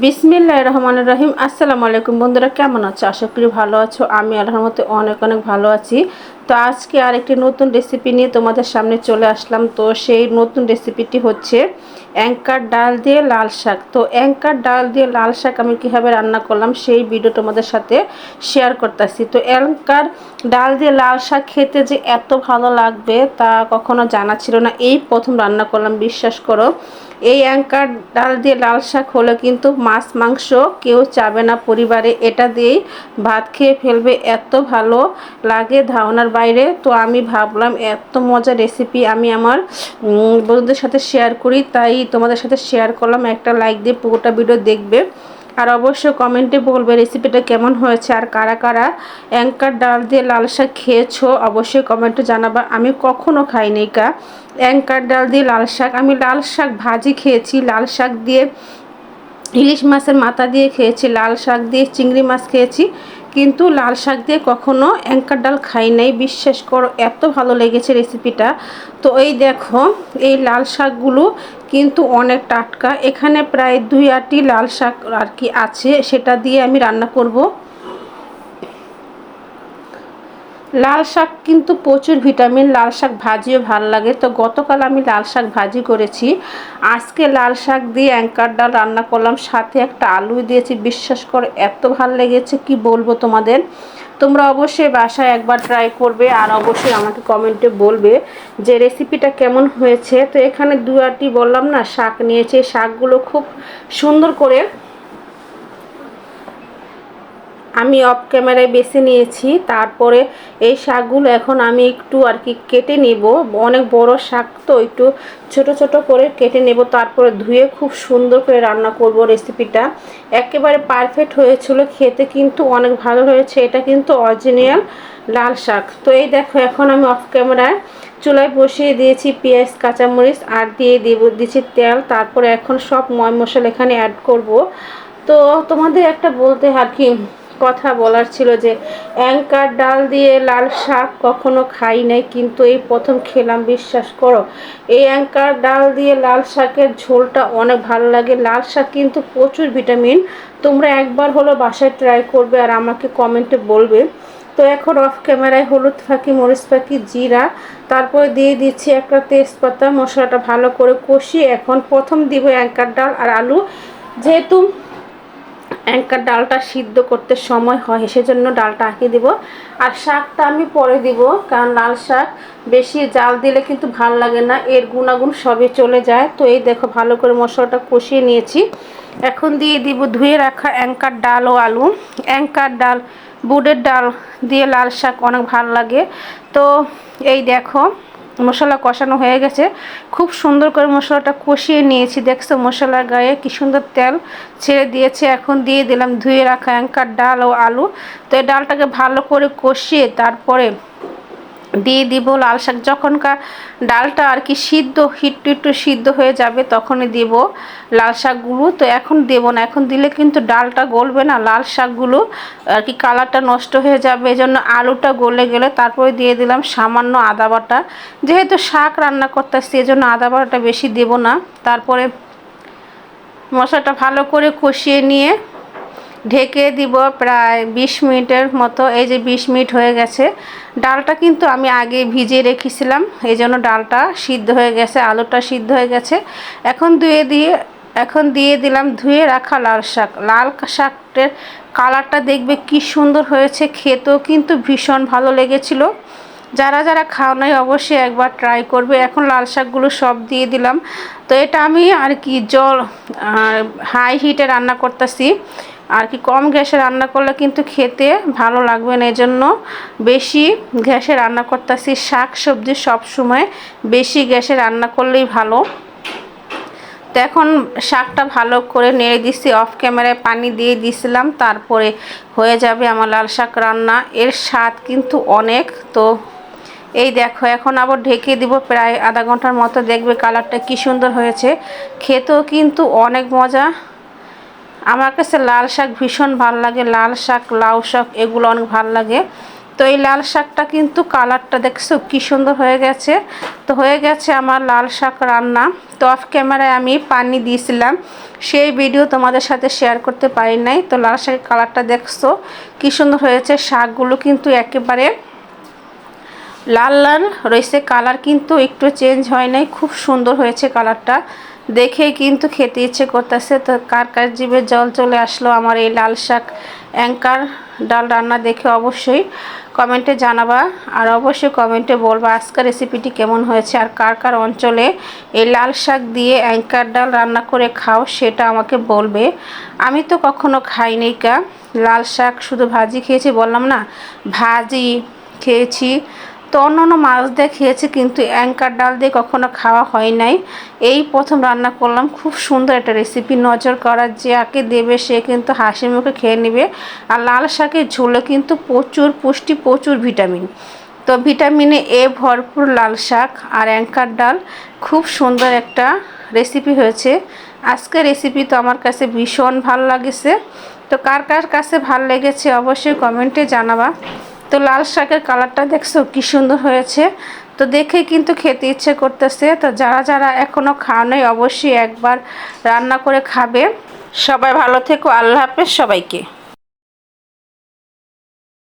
বিসমিল্লাহ রহমান রহিম। আসসালামু আলাইকুম বন্ধুরা, কেমন আছো? আশা করি ভালো আছো। আমি আল্লাহর মতে অনেক অনেক ভালো আছি। তো আজকে আরেকটি নতুন রেসিপি নিয়ে তোমাদের সামনে চলে আসলাম। তো সেই নতুন রেসিপিটি হচ্ছে অ্যাঙ্কার ডাল দিয়ে লাল শাক। তো অ্যাঙ্কার ডাল দিয়ে লাল শাক আমি কীভাবে রান্না করলাম সেই ভিডিও তোমাদের সাথে শেয়ার করতেছি। তো অ্যাঙ্কার ডাল দিয়ে লাল শাক খেতে যে এত ভালো লাগবে তা কখনো জানা ছিল না। এই প্রথম রান্না করলাম, বিশ্বাস করো। এই অ্যাঙ্কার ডাল দিয়ে লাল শাক হলে কিন্তু মাছ, মাংস কেউ চাবে না পরিবারে। এটা দিয়েই ভাত খেয়ে ফেলবে, এত ভালো লাগে ধারণার বাইরে, তো আমি ভাবলাম এত মজা রেসিপি আমি আমার বন্ধুদের সাথে শেয়ার করি, তাই তোমাদের সাথে শেয়ার করলাম। একটা লাইক দিয়ে পুরোটা ভিডিও দেখবে। আর অবশ্যই কমেন্টে বলবে রেসিপিটা কেমন হয়েছে, আর কারা কারা অ্যাঙ্কার ডাল দিয়ে লাল শাক খেয়েছো? অবশ্যই কমেন্টে জানাবা। আমি কখনো খাইনি কা। অ্যাঙ্কার ডাল দিয়ে লাল শাক। আমি লাল শাক ভাজি খেয়েছি। লাল শাক দিয়ে ইলিশ মাছের মাথা দিয়ে খেয়েছি। লাল শাক দিয়ে চিংড়ি মাছ খেয়েছি। কিন্তু লাল শাক দিয়ে কখনো অ্যাঙ্কার ডাল খাই নাই। বিশ্বাস করো, এত ভালো লেগেছে রেসিপিটা তো এই দেখো, এই লাল শাকগুলো কিন্তু অনেক টাটকা এখানে প্রায় দুই আটি লাল শাক আর কি আছে, সেটা দিয়ে আমি রান্না করব। লাল শাক কিন্তু প্রচুর ভিটামিন, লাল শাক ভাজিও ভালো লাগে। তো গতকাল আমি লাল শাক ভাজি করেছি। আজকে লাল শাক দিয়ে অ্যাঙ্কার ডাল রান্না করলাম। সাথে একটা আলু দিয়েছি। বিশ্বাস করে, এত ভালো লেগেছে, কি বলব তোমাদের? তোমরা অবশ্যই বাসায় একবার ট্রাই করবে আর অবশ্যই আমাকে কমেন্টে বলবে যে রেসিপিটা কেমন হয়েছে। তো এখানে দু আটি বললাম না, শাক নিয়েছে। শাকগুলো খুব সুন্দর করে আমি অফ ক্যামেরায় বেছে নিয়েছি। তারপরে এই শাকগুলো এখন আমি একটু আর কি কেটে নেব। অনেক বড় শাক তো, একটু ছোট ছোট করে কেটে নেব। তারপরে ধুয়ে খুব সুন্দর করে রান্না করব রেসিপিটা একেবারে পারফেক্ট হয়েছিল, খেতে কিন্তু অনেক ভালো হয়েছে। এটা কিন্তু অরিজিনাল লাল শাক। তো এই দেখো, এখন আমি অফ ক্যামেরায় চুলায় বসিয়ে দিয়েছি পেঁয়াজ, কাঁচামরিচ আর দিয়ে দেব দিয়েছি তেল। তারপরে এখন সব ময় মশলা এখানে অ্যাড করব। তো তোমাদের একটা বলতে আর কি কথা বলার ছিল যে, অ্যাঙ্কার ডাল দিয়ে লাল শাক কখনো খাই নাই, কিন্তু এই প্রথম খেলাম, বিশ্বাস করো। এই অ্যাঙ্কার ডাল দিয়ে লাল শাকের ঝোলটা অনেক ভালো লাগে। লাল শাক কিন্তু প্রচুর ভিটামিন। তোমরা একবার হলো বাসায় ট্রাই করবে আর আমাকে কমেন্টে বলবে। তো এখন অফ ক্যামেরায় হলুদ ফাঁকি, মরিচ ফাঁকি, জিরা, তারপরে দিয়ে দিচ্ছি একটা তেজপাতা, মশলাটা ভালো করে কষিয়ে এখন প্রথম দিব অ্যাঙ্কার ডাল আর আলু। যেহেতু অ্যাঙ্কার ডালটা সিদ্ধ করতে সময় হয়, সেজন্য ডালটা আঁকে দিব। আর শাকটা আমি পরে দিব, কারণ লাল শাক বেশি জাল দিলে কিন্তু ভালো লাগে না, এর গুণাগুণ সবই চলে যায়। তো এই দেখো, ভালো করে মশলাটা কষিয়ে নিয়েছি। এখন দিয়ে দিব ধুয়ে রাখা অ্যাঙ্কার ডাল ও আলু। অ্যাঙ্কার ডাল, বুটের ডাল দিয়ে লাল শাক অনেক ভালো লাগে। তো এই দেখো মশলা কষানো হয়ে গেছে। খুব সুন্দর করে মশলাটা কষিয়ে নিয়েছি। দেখছ মশলার গায়ে কি সুন্দর তেল ছেড়ে দিয়েছে। এখন দিয়ে দিলাম ধুয়ে রাখা অ্যাঙ্কার ডাল ও আলু। তো এই ডালটাকে ভালো করে কষিয়ে তারপরে দিয়ে দিব লাল শাক। যখনকার ডালটা আর কি সিদ্ধ, হিট্টু একটু সিদ্ধ হয়ে যাবে, তখনই দিব লাল শাকগুলো। তো এখন দেব না, এখন দিলে কিন্তু ডালটা গলবে না। লাল শাকগুলো আর কি কালারটা নষ্ট হয়ে যাবে এই জন্য আলুটা গলে গেলে তারপরে দিয়ে দিলাম সামান্য আদা বাটা। যেহেতু শাক রান্না করতেছি এই জন্য আদা বাটাটা বেশি দেব না। তারপরে মশলাটা ভালো করে কষিয়ে নিয়ে ঢেকে দিব প্রায় বিশ মিনিটের মতো। এই যে বিশ মিনিট হয়ে গেছে। ডালটা কিন্তু আমি আগে ভিজিয়ে রেখেছিলাম। এই জন্য ডালটা সিদ্ধ হয়ে গেছে, আলুটা সিদ্ধ হয়ে গেছে। এখন ধুয়ে দিয়ে, এখন দিয়ে দিলাম ধুয়ে রাখা লাল শাক। লাল শাকটের কালারটা দেখবে কি সুন্দর হয়েছে। খেতেও কিন্তু ভীষণ ভালো লেগেছিল। যারা যারা খাও নাই, অবশ্যই একবার ট্রাই করবে। এখন লাল শাকগুলো সব দিয়ে দিলাম। তো এটা আমি আর কি জল হাই হিটে রান্না করতেছি। আর কি কম গ্যাসে রান্না করলে কিন্তু খেতে ভালো লাগবে না, এজন্য বেশি গ্যাসে রান্না করতেছি। শাক সবজি সবসময় বেশি গ্যাসে রান্না করলেই ভালো। তো এখন শাকটা ভালো করে নেড়ে দিচ্ছি অফ ক্যামেরায় পানি দিয়ে দিছিলাম, তারপরে হয়ে যাবে আমার লাল শাক রান্না। এর স্বাদ কিন্তু অনেক, তো এই দেখো, এখন আবার ঢেকে দিব প্রায় আধা ঘণ্টার মতো। দেখবে কালারটা কি সুন্দর হয়েছে। খেতেও কিন্তু অনেক মজা। আমার কাছে লাল শাক ভীষণ ভালো লাগে, লাল শাক, লাউ শাক এগুলো অনেক ভালো লাগে। তো এই লাল শাকটা কিন্তু কালারটা দেখছ কি সুন্দর হয়ে গেছে। তো হয়ে গেছে আমার লাল শাক রান্না। তো অফ ক্যামেরায় আমি পানি দিয়েছিলাম, সেই ভিডিও তোমাদের সাথে শেয়ার করতে পারি নাই। তো লাল শাকের কালারটা দেখছ কি সুন্দর হয়েছে, শাকগুলো কিন্তু একেবারে লাল লাল রয়েছে, কালার কিন্তু একটু চেঞ্জ হয় নাই, খুব সুন্দর হয়েছে কালারটা। দেখে কিন্তু খেতে ইচ্ছে করতেছে। তো কার কার জিভে জল চলে আসলো আমার এই লাল শাক অ্যাঙ্কার ডাল রান্না দেখে অবশ্যই কমেন্টে জানাবা। আর অবশ্যই কমেন্টে বলবা আজকের রেসিপিটি কেমন হয়েছে আর কার কার অঞ্চলে এই লাল শাক দিয়ে অ্যাঙ্কার ডাল রান্না করে খাও সেটা আমাকে বলবে। আমি তো কখনো খাইনি কা। লাল শাক শুধু ভাজি খেয়েছি, বললাম না, ভাজি খেয়েছি। তো অন্য অন্য মাছ দিয়ে খেয়েছি, কিন্তু অ্যাঙ্কার ডাল দিয়ে কখনো খাওয়া হয় নাই। এই প্রথম রান্না করলাম, খুব সুন্দর একটা রেসিপি নজর করার যে আকে দেবে সে কিন্তু হাসি মুখে খেয়ে নেবে। আর লাল শাকের ঝোলে কিন্তু প্রচুর পুষ্টি, প্রচুর ভিটামিন। তো ভিটামিনে এ ভরপুর লাল শাক আর অ্যাঙ্কার ডাল, খুব সুন্দর একটা রেসিপি হয়েছে। আজকে রেসিপি তো আমার কাছে ভীষণ ভালো লাগেছে। তো কার কার কাছে ভালো লেগেছে অবশ্যই কমেন্টে জানাবা। তো লাল শাকের কালারটা দেখছ? কি সুন্দর হয়েছে। তো দেখে কিন্তু খেতে ইচ্ছে করতেছে। তো যারা যারা এখনও খাওয়া নেই, অবশ্যই একবার রান্না করে খাবে। সবাই ভালো থেকো। আল্লাহ হাফেজ সবাইকে।